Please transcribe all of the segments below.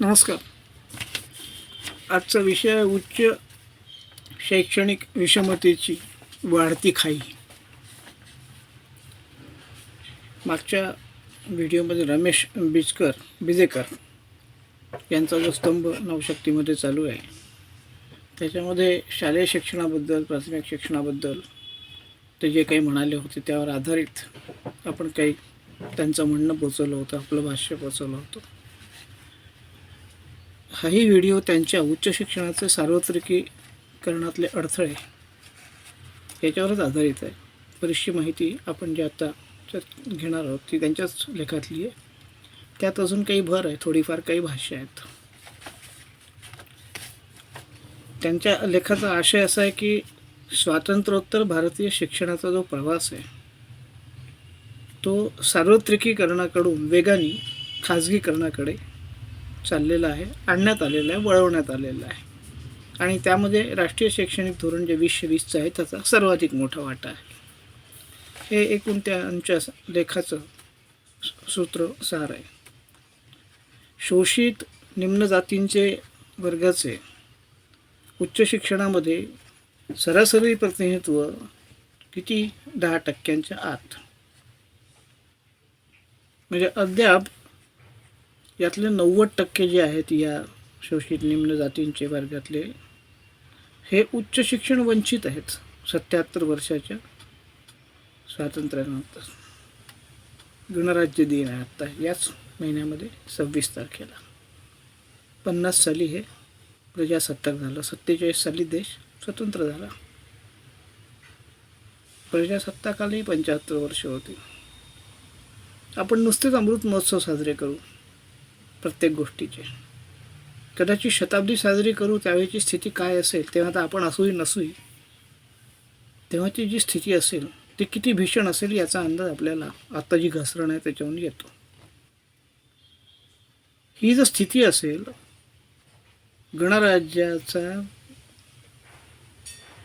नमस्कार. आजचा विषय उच्च शैक्षणिक विषमतेची वाढती खाई. मागच्या व्हिडिओमध्ये रमेश बिजकर बिजेकर यांचा जो स्तंभ नवशक्तीमध्ये चालू आहे त्याच्यामध्ये शालेय शिक्षणाबद्दल प्राथमिक शिक्षणाबद्दल ते जे काही म्हणाले होते त्यावर आधारित आपण काही त्यांचं म्हणणं पोचवलं होतं आपलं भाष्य पोचवलं होतं. हाही व्हिडिओ त्यांच्या उच्च शिक्षणाचे सार्वत्रिकीकरणातले अडथळे याच्यावरच आधारित आहे. बरीचशी माहिती आपण जी आता घेणार आहोत ती त्यांच्याच लेखातली आहे. त्यात अजून काही भर आहे थोडीफार काही भाष्य आहेत. त्यांच्या लेखाचा आशय असा आहे की स्वातंत्र्योत्तर भारतीय शिक्षणाचा जो प्रवास आहे तो सार्वत्रिकीकरणाकडून वेगाने खाजगीकरणाकडे चाललेला आहे आणण्यात आलेलं आहे वळवण्यात आलेलं आहे. आणि त्यामध्ये राष्ट्रीय शैक्षणिक धोरण जे वीसशे वीसचं आहे त्याचा सर्वाधिक मोठा वाटा आहे. हे एकूण त्यांच्या लेखाचं सूत्र सार आहे. शोषित निम्न जातींचे वर्गाचे उच्च शिक्षणामध्ये सरासरी प्रतिनिधित्व किती दहा टक्क्यांच्या आत? म्हणजे अद्याप यातले नव्वद टक्के जे आहेत या शोषित निम्न जातींचे वर्गातले हे उच्च शिक्षण वंचित आहेत सत्याहत्तर वर्षाच्या स्वातंत्र्यानंतर. गणराज्य दिन आहे आत्ता याच महिन्यामध्ये सव्वीस तारखेला. पन्नास साली हे प्रजासत्ताक झालं सत्तेचाळीस साली देश स्वतंत्र झाला. प्रजासत्ताकालाही पंच्याहत्तर वर्ष होती. आपण नुसतेच अमृत महोत्सव साजरे करू प्रत्येक गोष्टीचे. कदाचित शताब्दी साजरी करू त्यावेळेची स्थिती काय असेल तेव्हा आता आपण असूही नसूही तेव्हाची जी स्थिती असेल ती किती भीषण असेल याचा अंदाज आपल्याला आत्ता जी घसरण आहे त्याच्यावरून येतो. ही जर स्थिती असेल गणराज्याचा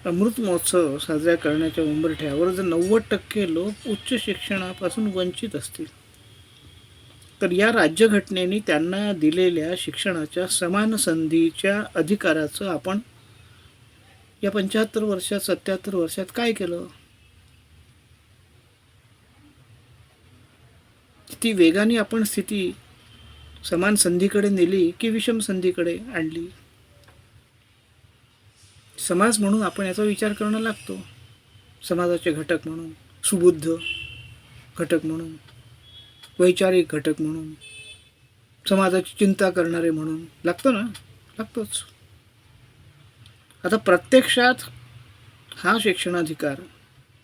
अमृत महोत्सव साजरा करण्याच्या उंबरठ्यावर जर नव्वद टक्के लोक उच्च शिक्षणापासून वंचित असतील तर या राज्यघटनेने त्यांना दिलेल्या शिक्षणाच्या समान संधीच्या अधिकाराचं आपण या पंच्याहत्तर वर्षात सत्याहत्तर वर्षात काय केलं? ती वेगाने आपण स्थिती समान संधीकडे नेली की विषम संधीकडे आणली? समाज म्हणून आपण याचा विचार करणं लागतो. समाजाचे घटक म्हणून सुबुद्ध घटक म्हणून. वैचारिक घटक म्हणून समाजाची चिंता करणारे म्हणून. लागतो ना? लागतोच. आता प्रत्यक्षात हा शिक्षणाधिकार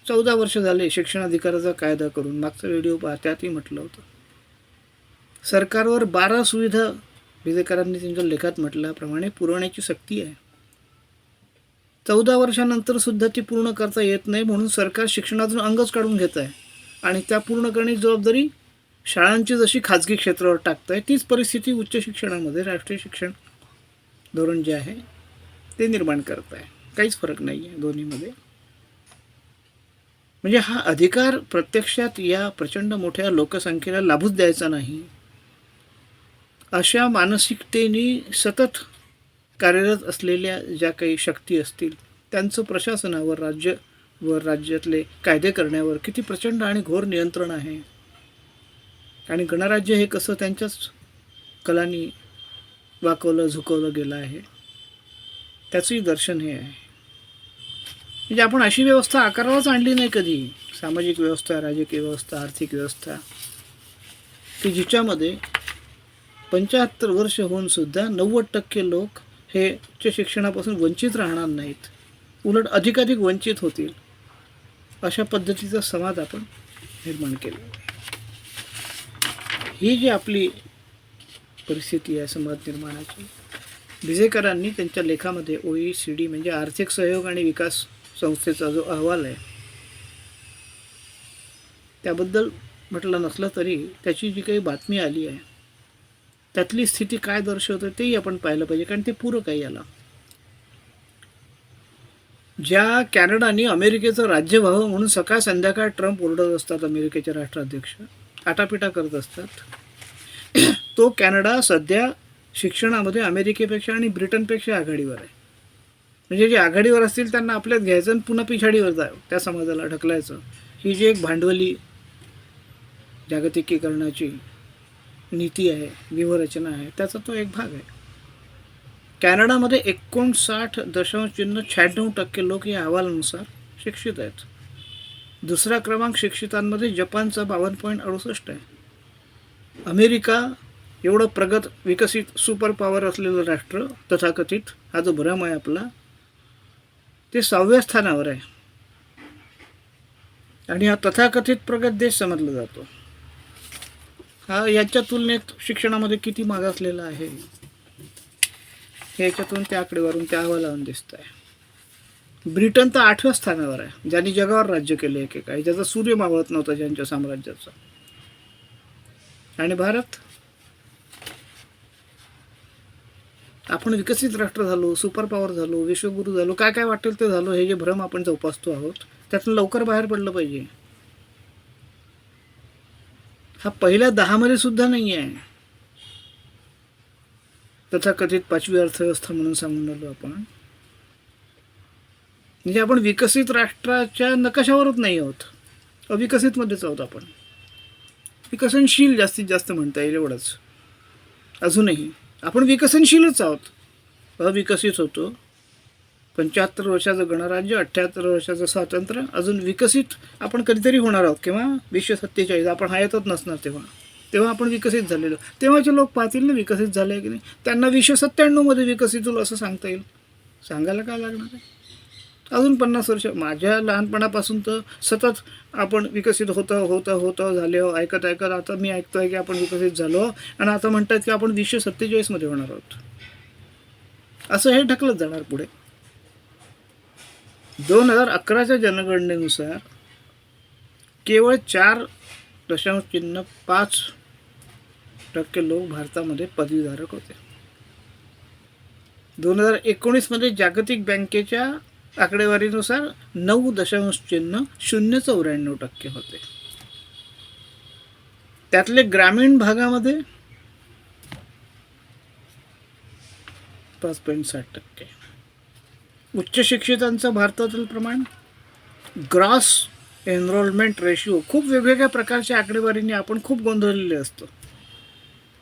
चौदा वर्ष झाले शिक्षणाधिकाराचा कायदा करून मागचा व्हिडिओ पहा त्यातही म्हटलं होतं. सरकारवर बारा सुविधा विधेकरांनी त्यांच्या लेखात म्हटल्याप्रमाणे पुरवण्याची सक्ती आहे. चौदा वर्षानंतर सुद्धा ती पूर्ण करता येत नाही म्हणून सरकार शिक्षणातून अंगच काढून घेत आहे. आणि त्या पूर्ण करण्याची जबाबदारी शाळांची जशी खाजगी क्षेत्रावर टाकत आहे तीच परिस्थिती उच्च शिक्षणामध्ये राष्ट्रीय शिक्षण धोरण जे आहे ते निर्माण करत आहे काहीच फरक नाही आहे दोन्हीमध्ये. म्हणजे हा अधिकार प्रत्यक्षात या प्रचंड मोठ्या लोकसंख्येला लाभूच द्यायचा नाही अशा मानसिकतेने सतत कार्यरत असलेल्या ज्या काही शक्ती असतील त्यांचं प्रशासनावर राज्यवर राज्यातले कायदे करण्यावर किती प्रचंड आणि घोर नियंत्रण आहे. आणि गणराज्य हे कसं त्यांच्याच कलांनी वाकवलं झुकवलं गेलं आहे त्याचंही दर्शन हे आहे. म्हणजे आपण अशी व्यवस्था आकारालाच आणली नाही कधी. सामाजिक व्यवस्था राजकीय व्यवस्था आर्थिक व्यवस्था. की जिच्यामध्ये पंच्याहत्तर वर्ष होऊन सुद्धा नव्वद टक्के लोक हे उच्च शिक्षणापासून वंचित राहणार नाहीत. उलट अधिकाधिक वंचित होतील. अशा पद्धतीचा समाज आपण निर्माण केला ही जी आपली परिस्थिती आहे समाज निर्माणाची विजेकरांनी त्यांच्या लेखामध्ये ओ ई सी डी म्हणजे आर्थिक सहयोग आणि विकास संस्थेचा जो अहवाल आहे त्याबद्दल म्हटलं नसलं तरी त्याची जी काही बातमी आली आहे त्यातली स्थिती काय दर्शवते तेही आपण पाहिलं पाहिजे कारण ते पूरक आहे याला. ज्या कॅनडाने अमेरिकेचं राज्य व्हावं म्हणून सकाळ संध्याकाळ ट्रम्प ओरडत असतात अमेरिकेचे राष्ट्राध्यक्ष आटापिटा करत असतात. तो कॅनडा सध्या शिक्षणामध्ये अमेरिकेपेक्षा आणि ब्रिटनपेक्षा आघाडीवर आहे. म्हणजे जे आघाडीवर असतील त्यांना आपल्यात घ्यायचं आणि पुन्हा पिछाडीवर जावं त्या समाजाला ढकलायचं. ही जी एक भांडवली जागतिकीकरणाची नीती आहे व्यूहरचना आहे त्याचा तो एक भाग आहे. कॅनडामध्ये एकोणसाठ दशांश चिन्ह शहाण्णव टक्के लोक या अहवालानुसार शिक्षित आहेत. दुसरा क्रमांक शिक्षितांमध्ये जपानचा बावन्न पॉईंट अडुसष्ट आहे. अमेरिका एवढं प्रगत विकसित सुपर पॉवर असलेलं राष्ट्र तथाकथित हा जो भ्रम आहे आपला. ते सहाव्या स्थानावर आहे. आणि हा तथाकथित प्रगत देश समजला जातो. हा याच्या तुलनेत शिक्षणामध्ये किती मागासलेला आहे? हे याच्यातून त्या आकडेवारून त्या अहवालावरून दिसत आहे ब्रिटन तर आठव्या स्थानावर आहे. ज्यांनी जगावर राज्य केले एकेकाळी. ज्याचा सूर्य मावळत नव्हता ज्यांच्या साम्राज्याचा. आणि भारत? आपण विकसित राष्ट्र झालो सुपर पॉवर झालो विश्वगुरू झालो काय काय वाटेल ते झालो हे जे भ्रम आपण जोपासतो आहोत त्यातून लवकर बाहेर पडलं पाहिजे. हा पहिल्या दहामध्ये सुद्धा नाही आहे. तथाकथित पाचवी अर्थव्यवस्था म्हणून सांगून आलो आपण. म्हणजे आपण विकसित राष्ट्राच्या नकाशावरच नाही आहोत. अविकसितमध्येच आहोत आपण. विकसनशील जास्तीत जास्त म्हणता येईल एवढंच. अजूनही. आपण विकसनशीलच आहोत. अविकसित होतो. पंच्याहत्तर वर्षाचं गणराज्य अठ्ठ्याहत्तर वर्षाचं स्वातंत्र्य अजून विकसित आपण कधीतरी होणार आहोत. किंवा विश्व सत्तेचाळीस आपण हयातच नसणार तेव्हा. तेव्हा आपण विकसित झालेलो. तेव्हाचे लोक पाहतील ना विकसित झाले की नाही. त्यांना विश्व सत्त्याण्णवमध्ये विकसित होईल असं सांगता येईल. सांगायला काय लागणार आहे? अजून पन्नास वर्ष. माझ्या लहानपणापासून तर सतत आपण विकसित होतं होतं होतं झाले हो ऐकत ऐकत आता मी ऐकतोय की आपण विकसित झालो आणि आता म्हणतात की आपण वीसशे सत्तेचाळीसमध्ये होणार आहोत. असं हे ढकलत जाणार पुढे. दोन हजार अकराच्या जनगणनेनुसार केवळ चार दशांश चिन्ह पाच टक्के लोक भारतामध्ये पदवीधारक होते. दोन हजार एकोणीसमध्ये जागतिक बँकेच्या आकडेवारीनुसार नऊ दशांश चिन्ह शून्य चौऱ्याण्णव टक्के होते. त्यातले ग्रामीण भागामध्ये पाच पॉईंट साठ टक्के. उच्च शिक्षितांचं भारतातील प्रमाण ग्रॉस एनरोलमेंट रेशिओ खूप वेगवेगळ्या प्रकारच्या आकडेवारीने आपण खूप गोंधळलेले असतो.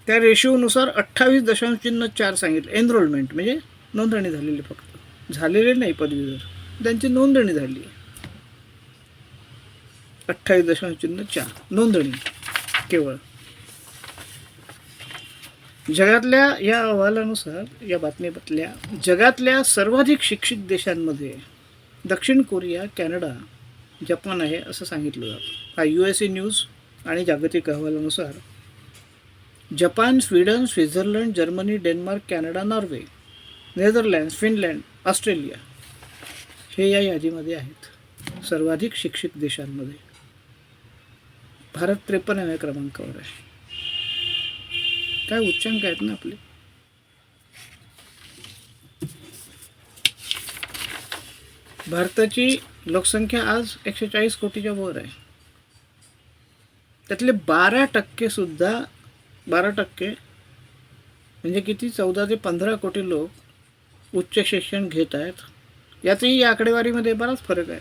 त्या रेशिओनुसार अठ्ठावीस दशांश चिन्ह चार सांगितलं. एनरोलमेंट म्हणजे नोंदणी झालेली फक्त. झालेले नाही पदवीधर. त्यांची नोंदणी झाली. अठ्ठावीस दशांश चिन्ह चार. नोंदणी केवळ. जगातल्या या अहवालानुसार या बातमीपतल्या जगातल्या सर्वाधिक शिक्षित देशांमध्ये दक्षिण कोरिया कॅनडा जपान आहे असं सांगितलं जातं. हा यू एस ए न्यूज आणि जागतिक अहवालानुसार Japan Sweden Switzerland Germany Denmark Canada Norway Netherlands Finland Australia हे या यादीमध्ये आहेत. सर्वाधिक शिक्षित देशांमध्ये. भारत त्रेपन्नाव्या क्रमांकावर आहे. काय उच्चांक आहेत ना आपले? भारताची लोकसंख्या आज एकशे चाळीस कोटीच्या वर आहे. त्यातले बारा टक्के सुद्धा बारा टक्के म्हणजे किती? चौदा ते पंधरा कोटी लोक उच्च शिक्षण घेत आहेत. यातही या आकडेवारीमध्ये बराच फरक आहे.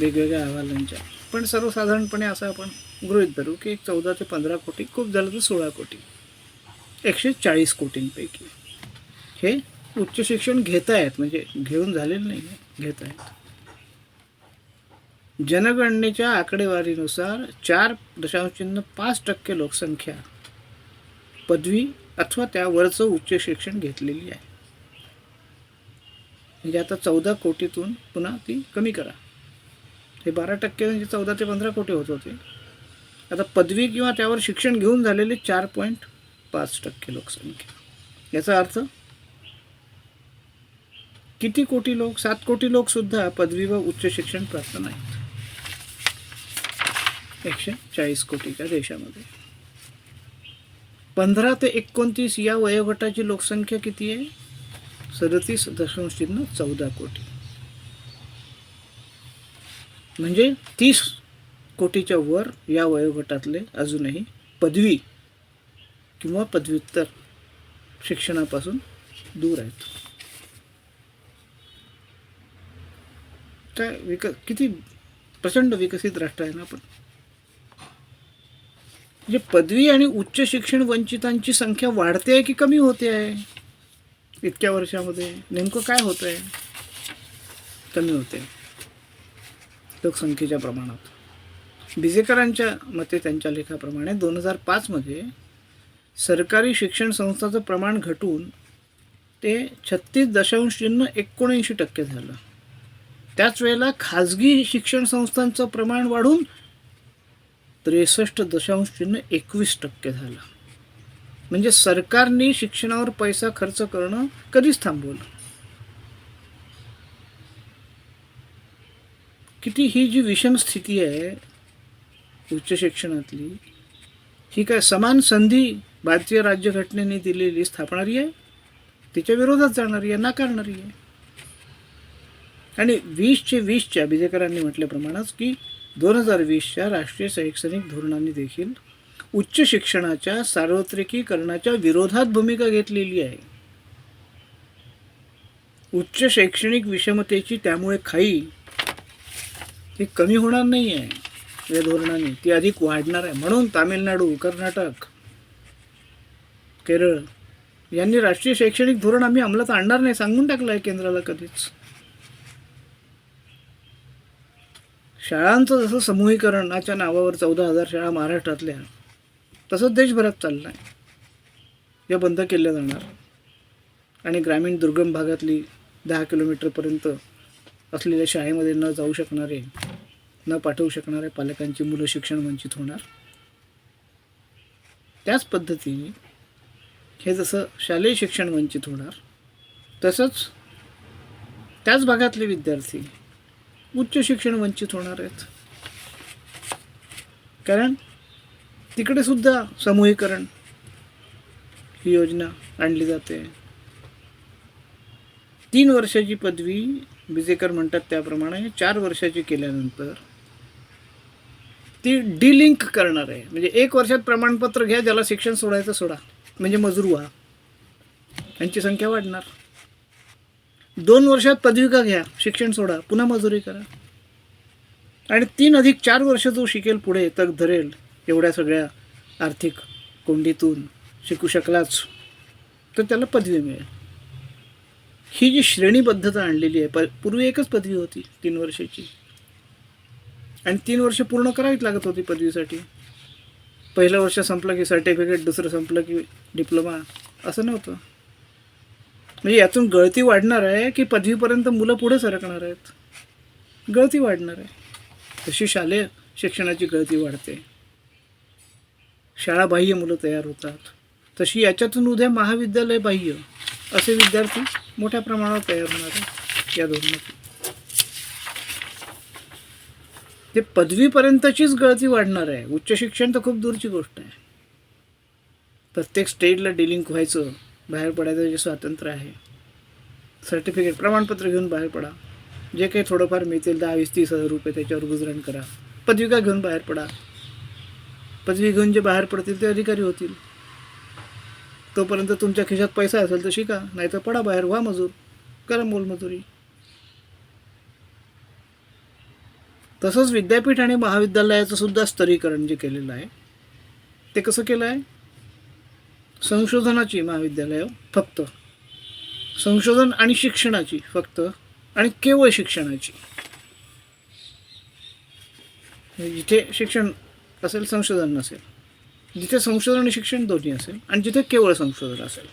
वेगवेगळ्या अहवालांच्या. पण सर्वसाधारणपणे असं आपण गृहित धरू की एक चौदा ते पंधरा कोटी खूप झालं तर सोळा कोटी. एकशे चाळीस कोटींपैकी. हे उच्च शिक्षण घेत आहेत म्हणजे घेऊन झालेलं नाही घेत आहेत. जनगणनेच्या आकडेवारीनुसार चार दशांश चिन्ह पाच टक्के लोकसंख्या पदवी अथवा त्यावरचं उच्च शिक्षण घेतलेली आहे. म्हणजे आता चौदा कोटीतून पुन्हा ती कमी करा. हे बारा टक्के म्हणजे चौदा ते पंधरा कोटी होत होते. आता पदवी किंवा त्यावर शिक्षण घेऊन झालेले चार पॉईंट पाच टक्के लोकसंख्या. याचा अर्थ किती कोटी लोक सात कोटी लोकसुद्धा पदवी व उच्च शिक्षण प्राप्त नाहीत. एकशे चाळीस कोटीच्या देशामध्ये. पंधरा ते एकोणतीस या वयोगटाची लोकसंख्या किती आहे? सदतीस दशांश चिन्ह चौदा कोटी. म्हणजे तीस कोटीच्या वर या वयोगटातले अजूनही पदवी किंवा पदव्युत्तर शिक्षणापासून दूर आहेत. काय विक किती प्रचंड विकसित राष्ट्र आहे ना आपण. म्हणजे पदवी आणि उच्च शिक्षण वंचितांची संख्या वाढते आहे की कमी होते आहे? इतक्या वर्षामध्ये नेमकं काय होतं आहे कमी होते लोकसंख्येच्या प्रमाणात. बिजेकरांच्या मते त्यांच्या लेखाप्रमाणे दोन हजार पाचमध्ये सरकारी शिक्षण संस्थाचं प्रमाण घटून ते छत्तीस दशांश चिन्ह एकोणऐंशी टक्के झालं. त्याच वेळेला खाजगी शिक्षण संस्थांचं प्रमाण वाढून त्रेसष्ट दशांश चिन्ह एकवीस टक्के झालं. म्हणजे सरकारने शिक्षणावर पैसा खर्च करणं कधीच थांबवलं. किती ही जी विषम स्थिती आहे उच्च शिक्षणातली ही काय समान संधी भारतीय राज्यघटनेने दिलेली स्थापणारी आहे? तिच्या विरोधात जाणारी आहे नाकारणारी आहे? आणि वीसचे वीसच्या बिजेकरांनी म्हटल्याप्रमाणेच की दोन हजार वीसच्या राष्ट्रीय शैक्षणिक धोरणांनी देखील उच्च शिक्षणाच्या सार्वत्रिकीकरणाच्या विरोधात भूमिका घेतलेली आहे. उच्च शैक्षणिक विषमतेची त्यामुळे खाई ही कमी होणार नाही आहे. या धोरणाने ती अधिक वाढणार आहे. म्हणून तामिळनाडू कर्नाटक केरळ यांनी राष्ट्रीय शैक्षणिक धोरण आम्ही अंमलात आणणार नाही सांगून टाकलं आहे केंद्राला कधीच. शाळांचं जसं समूहीकरणाच्या नावावर चौदा हजार शाळा महाराष्ट्रातल्या तसंच देशभरात चाललं आहे या बंद केल्या जाणार. आणि ग्रामीण दुर्गम भागातली दहा किलोमीटरपर्यंत असलेल्या शाळेमध्ये न जाऊ शकणारे न पाठवू शकणाऱ्या पालकांची मुलं शिक्षण वंचित होणार. त्याच पद्धतीने हे जसं शालेय शिक्षण वंचित होणार तसंच त्याच भागातले विद्यार्थी उच्च शिक्षण वंचित होणार आहेत. कारण तिकडे सुद्धा समूहीकरण ही योजना आणली जाते. तीन वर्षाची पदवी बिजेकर म्हणतात त्याप्रमाणे चार वर्षाची केल्यानंतर ती डिलिंक करणार आहे. म्हणजे एक वर्षात प्रमाणपत्र घ्या ज्याला शिक्षण सोडायचं सोडा. म्हणजे मजूर व्हा. त्यांची संख्या वाढणार. दोन वर्षात पदविका घ्या शिक्षण सोडा पुन्हा मजुरी करा. आणि तीन अधिक चार वर्ष जो शिकेल पुढे तग धरेल एवढ्या सगळ्या आर्थिक कोंडीतून शिकू शकलाच तर त्याला पदवी मिळेल. ही जी श्रेणीबद्धता आणलेली आहे प पूर्वी एकच पदवी होती तीन वर्षाची. आणि तीन वर्ष पूर्ण करावीच लागत होती पदवीसाठी. पहिलं वर्ष संपलं की सर्टिफिकेट दुसरं संपलं की डिप्लोमा असं नव्हतं. म्हणजे यातून गळती वाढणार आहे की पदवीपर्यंत मुलं पुढे सरकणार आहेत? गळती वाढणार आहे. तशी शालेय शिक्षणाची गळती वाढते. शाळाबाह्य मुलं तयार होतात. तशी याच्यातून उद्या महाविद्यालय बाह्य असे विद्यार्थी मोठ्या प्रमाणावर तयार होणार आहेत या धोरणातून. ते पदवीपर्यंतचीच गळती वाढणार आहे. उच्च शिक्षण तर खूप दूरची गोष्ट आहे. प्रत्येक स्टेटला डिलिंक व्हायचं बाहेर पडायचं जे स्वातंत्र्य आहे. सर्टिफिकेट प्रमाणपत्र घेऊन बाहेर पडा. जे काही थोडंफार मिळतील दहा वीस तीस हजार रुपये त्याच्यावर गुजरण करा. पदविका घेऊन बाहेर पडा. पदवी घेऊन जे बाहेर पडतील ते अधिकारी होतील. तोपर्यंत तुमच्या खिशात पैसा असेल तर शिका नाहीतर पडा बाहेर व्हा मजूर करा मोलमजुरी. तसंच विद्यापीठ आणि महाविद्यालयाचं सुद्धा स्तरीकरण जे केलेलं आहे ते कसं केलं आहे? संशोधनाची महाविद्यालयं फक्त. संशोधन आणि शिक्षणाची फक्त आणि केवळ शिक्षणाची. म्हणजे जिथे शिक्षण असेल संशोधन नसेल. जिथे संशोधन आणि शिक्षण दोन्ही असेल आणि जिथे केवळ संशोधन असेल.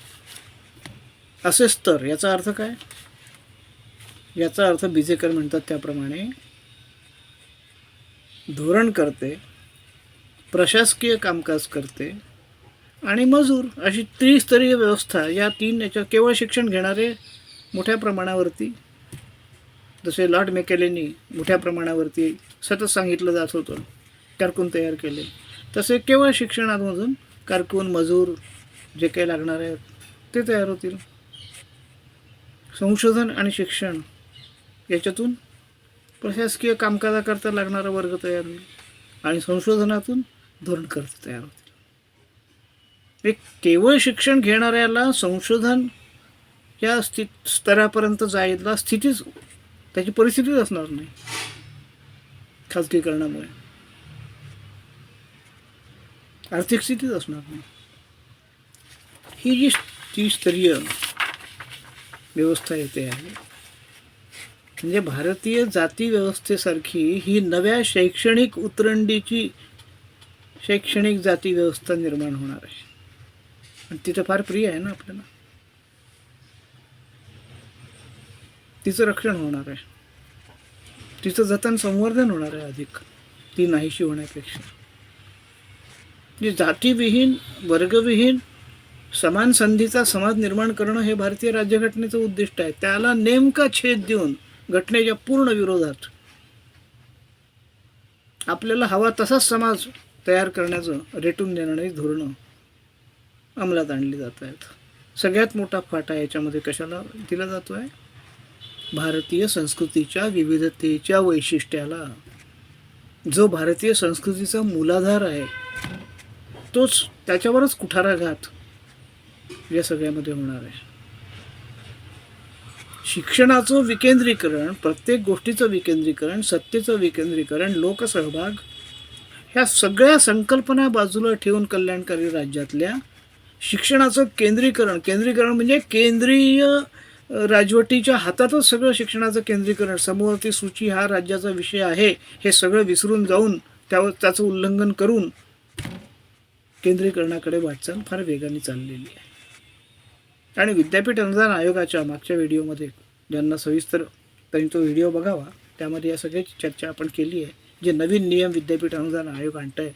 असे स्तर याचा अर्थ काय? याचा अर्थ बिजेकर म्हणतात त्याप्रमाणे धोरण करते प्रशासकीय कामकाज करते आणि मजूर अशी त्रिस्तरीय व्यवस्था या तीन याच्या केवळ शिक्षण घेणारे मोठ्या प्रमाणावरती जसे लॉर्ड मेकेलेनी मोठ्या प्रमाणावरती सतत सांगितलं जात होतं. कारकून तयार केले. तसे केवळ शिक्षणामधून कारकून मजूर जे काही लागणार आहेत ते तयार होतील. संशोधन आणि शिक्षण याच्यातून प्रशासकीय कामकाजाकरता लागणारा वर्ग तयार होईल आणि संशोधनातून धोरणकर्ते तयार होतील. एक केवळ शिक्षण घेणाऱ्याला संशोधन या स्थित स्तरापर्यंत जायला स्थितीच त्याची परिस्थितीच असणार नाही. खाजगीकरणामुळे. आर्थिक स्थितीच असणार नाही ही जी त्रिस्तरीय व्यवस्था येते आहे म्हणजे भारतीय जाती व्यवस्थेसारखी ही नव्या शैक्षणिक उतरंडीची शैक्षणिक जाती व्यवस्था निर्माण होणार आहे आणि तिथं फार प्रिय आहे ना आपल्याला तिचं रक्षण होणार आहे तिचं जतन संवर्धन होणार आहे अधिक ती नाहीशी होण्यापेक्षा म्हणजे जातीविहीन वर्गविहीन समान संधीचा समाज निर्माण करणं हे भारतीय राज्यघटनेचं उद्दिष्ट आहे. त्याला नेमका छेद देऊन घटनेच्या पूर्ण विरोधात आपल्याला हवा तसाच समाज तयार करण्याचं रेटून देणारी धोरणं अंमलात आणली जात आहेत. सगळ्यात मोठा फाटा याच्यामध्ये कशाला दिला जातो आहे भारतीय संस्कृतीच्या विविधतेच्या वैशिष्ट्याला. जो भारतीय संस्कृतीचा मूलाधार आहे तोच त्याच्यावरच कुठाराघात या सगळ्यामध्ये होणार आहे. शिक्षणाचं विकेंद्रीकरण प्रत्येक गोष्टीचं विकेंद्रीकरण सत्तेचं विकेंद्रीकरण लोकसहभाग ह्या सगळ्या संकल्पना बाजूला ठेवून कल्याणकारी राज्यातल्या शिक्षणाचं केंद्रीकरण केंद्रीकरण म्हणजे केंद्रीय राजवटीच्या हातातच सगळं शिक्षणाचं केंद्रीकरण समवर्ती सूची हा राज्याचा विषय आहे हे सगळं विसरून जाऊन त्यावर त्याचं उल्लंघन करून केंद्रीकरणाकडे वाटचाल फार वेगाने चाललेली आहे. आणि विद्यापीठ अनुदान आयोगाच्या मागच्या व्हिडिओमध्ये ज्यांना सविस्तर त्यांनी तो व्हिडिओ बघावा त्यामध्ये या सगळ्याची चर्चा आपण केली आहे. जे नवीन नियम विद्यापीठ अनुदान आयोग आणत आहे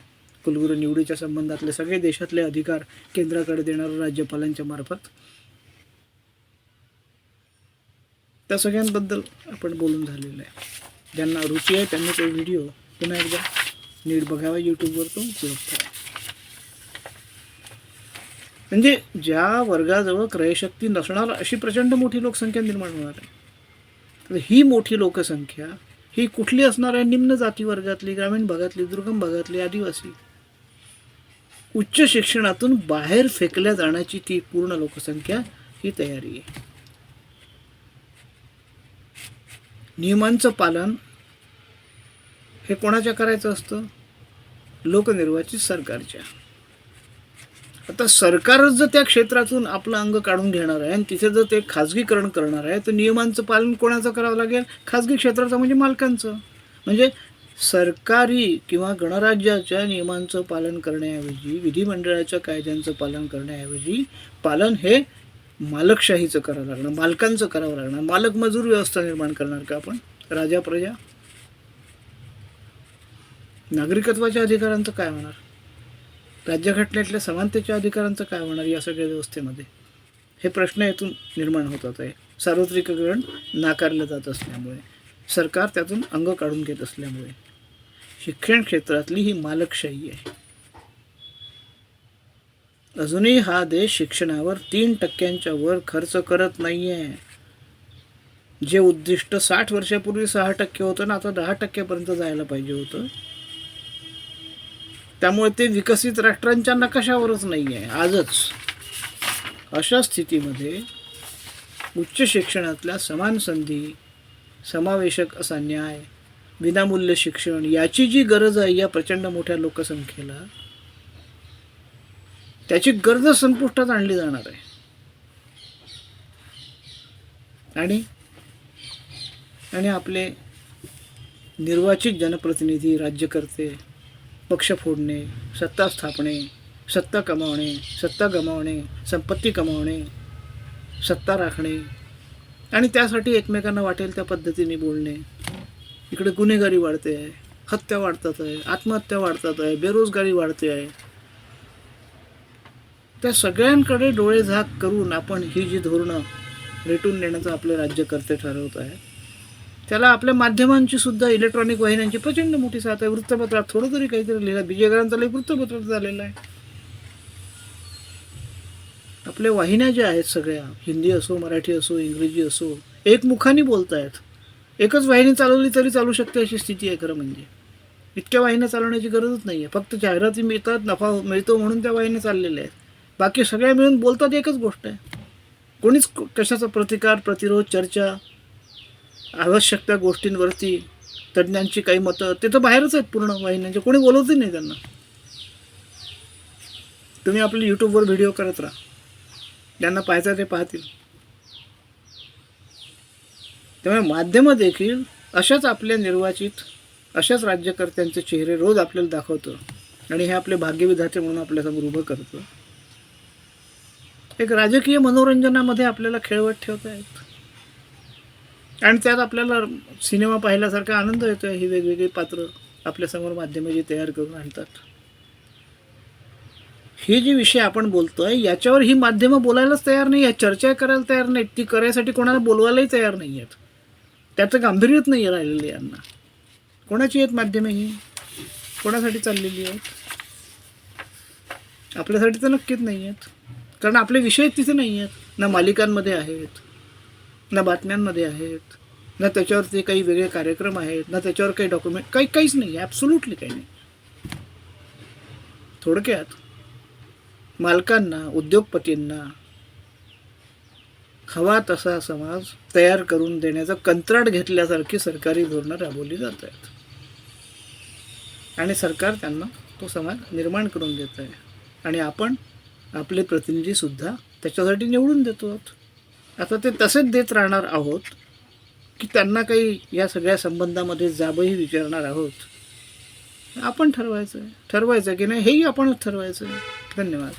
कुलगुरू निवडीच्या संबंधातले सगळे देशातले अधिकार केंद्राकडे देणारं राज्यपालांच्या मार्फत त्या सगळ्यांबद्दल आपण बोलून झालेलं आहे. ज्यांना रुची आहे त्यांनी तो व्हिडिओ पुन्हा एकदा नीट बघावा यूट्यूबवर तो उपलब्ध आहे म्हणजे ज्या वर्गाजवळ क्रयशक्ती नसणार अशी प्रचंड मोठी लोकसंख्या निर्माण होणार आहे. तर ही मोठी लोकसंख्या ही कुठली असणार आहे? निम्न जाती वर्गातली ग्रामीण भागातली दुर्गम भागातली आदिवासी. उच्च शिक्षणातून बाहेर फेकल्या जाण्याची ती पूर्ण लोकसंख्या ही तयारी आहे. नियमांचं पालन हे कोणाच्या करायचं असतं? लोकनिर्वाचित सरकारच्या. आता सरकारच जर त्या क्षेत्रातून आपलं अंग काढून घेणार आहे आणि तिथे जर ते खाजगीकरण करणार आहे तर नियमांचं पालन कोणाचं करावं लागेल? खाजगी क्षेत्राचं म्हणजे मालकांचं. म्हणजे सरकारी किंवा गणराज्याच्या नियमांचं पालन करण्याऐवजी विधिमंडळाच्या कायद्यांचं पालन करण्याऐवजी पालन हे मालकशाहीचं करावं लागणार मालकांचं करावं लागणार. मालक मजूर व्यवस्था निर्माण करणार का आपण? राजा प्रजा? नागरिकत्वाच्या अधिकारांचं काय होणार? राज्यघटनेतल्या समानतेच्या अधिकारांचं काय होणार या सगळ्या व्यवस्थेमध्ये? हे प्रश्न येथून निर्माण होतात आहे सार्वत्रिकरण नाकारलं जात असल्यामुळे सरकार त्यातून अंग काढून घेत असल्यामुळे. शिक्षण क्षेत्रातली ही मालकशाही आहे. अजूनही हा देश शिक्षणावर तीन टक्क्यांच्या वर खर्च करत नाही आहे जे उद्दिष्ट साठ वर्षापूर्वी सहा टक्के होतं ना आता दहा टक्क्यापर्यंत जायला पाहिजे होतं. त्यामुळे ते विकसित राष्ट्रांच्या नकाशावरच नाही आहे आजच. अशा स्थितीमध्ये उच्च शिक्षणातल्या समान संधी समावेशक असा न्याय विनामूल्य शिक्षण याची जी गरज आहे या प्रचंड मोठ्या लोकसंख्येला त्याची गरज संपुष्टात आणली जाणार आहे. आणि आणि आपले निर्वाचित जनप्रतिनिधी राज्यकर्ते पक्ष फोडणे सत्ता स्थापणे सत्ता कमावणे सत्ता गमावणे संपत्ती कमावणे सत्ता राखणे. आणि त्यासाठी एकमेकांना वाटेल त्या पद्धतीने बोलणे. इकडे गुन्हेगारी वाढते आहे हत्या वाढतात आहे आत्महत्या वाढतात आहे बेरोजगारी वाढते आहे. त्या सगळ्यांकडे डोळे झाक करून आपण ही जी धोरणं रेटून नेण्याचं आपले राज्यकर्ते ठरवत आहे त्याला आपल्या माध्यमांची सुद्धा इलेक्ट्रॉनिक वाहिन्यांची प्रचंड मोठी साथ आहे. वृत्तपत्रात थोडं तरी काहीतरी लिहिलं. विजयकरांचं लई वृत्तपत्रात झालेलं आहे. आपल्या वाहिन्या ज्या आहेत सगळ्या हिंदी असो मराठी असो इंग्रजी असो एकमुखाने बोलतायत. एकच वाहिनी चालवली तरी चालू शकते अशी स्थिती आहे खरं म्हणजे. इतक्या वाहिन्या चालवण्याची गरजच नाही आहे. फक्त जाहिराती मिळतात नफा मिळतो म्हणून त्या वाहिन्या चाललेल्या आहेत. बाकी सगळ्या मिळून बोलतात एकच गोष्ट आहे. कोणीच कशाचा प्रतिकार प्रतिरोध चर्चा आवश्यक त्या गोष्टींवरती तज्ज्ञांची काही मतं ते तर बाहेरच आहेत पूर्ण वाहिन्यांचे कोणी बोलवतही नाही त्यांना. तुम्ही आपले यूट्यूबवर व्हिडिओ करत राहा. ज्यांना पाहायचं ते पाहतील. त्यामुळे माध्यमं देखील अशाच आपल्या निर्वाचित अशाच राज्यकर्त्यांचे चेहरे रोज आपल्याला दाखवतं आणि हे आपले भाग्यविधाते म्हणून आपल्यासमोर उभं करतं. एक राजकीय मनोरंजनामध्ये आपल्याला खेळवत ठेवता येत. आणि त्यात आपल्याला सिनेमा पाहिल्यासारखा आनंद येतो ही वेगवेगळी पात्र आपल्यासमोर माध्यमे जी तयार करून आणतात. हे जे विषय आपण बोलतोय याच्यावर ही माध्यमं बोलायलाच तयार नाही आहेत चर्चा करायला तयार नाहीत. ती करायसाठी कोणाला बोलवायलाही तयार नाही आहेत त्याचं गांभीर्यच नाही राहिलेलं यांना. कोणाची आहेत माध्यमे ही? कोणासाठी चाललेली आहेत? आपल्यासाठी तर नक्कीच नाही आहेत कारण आपले विषय तिथे नाही आहेत ना मालिकांमध्ये आहेत. ना बातम्यांमध्ये आहेत ना त्याच्यावरती काही वेगळे कार्यक्रम आहेत ना त्याच्यावर काही डॉक्युमेंट काही काहीच नाही ॲब्सोल्युटली काही नाही. थोडक्यात मालकांना उद्योगपतींना हवा तसा समाज तयार करून देण्याचं कंत्राट घेतल्यासारखी सरकारी धोरणं राबवली जात आहेत. आणि सरकार त्यांना तो समाज निर्माण करून देत आहे. आणि आपण आपले प्रतिनिधीसुद्धा त्याच्यासाठी निवडून देतो आहोत. आता ते तसेच देत राहणार आहोत की त्यांना काही या सगळ्या संबंधामध्ये जाबही विचारणार आहोत. आपण ठरवायचं आहे. ठरवायचं की नाही हेही आपणच ठरवायचं आहे. धन्यवाद.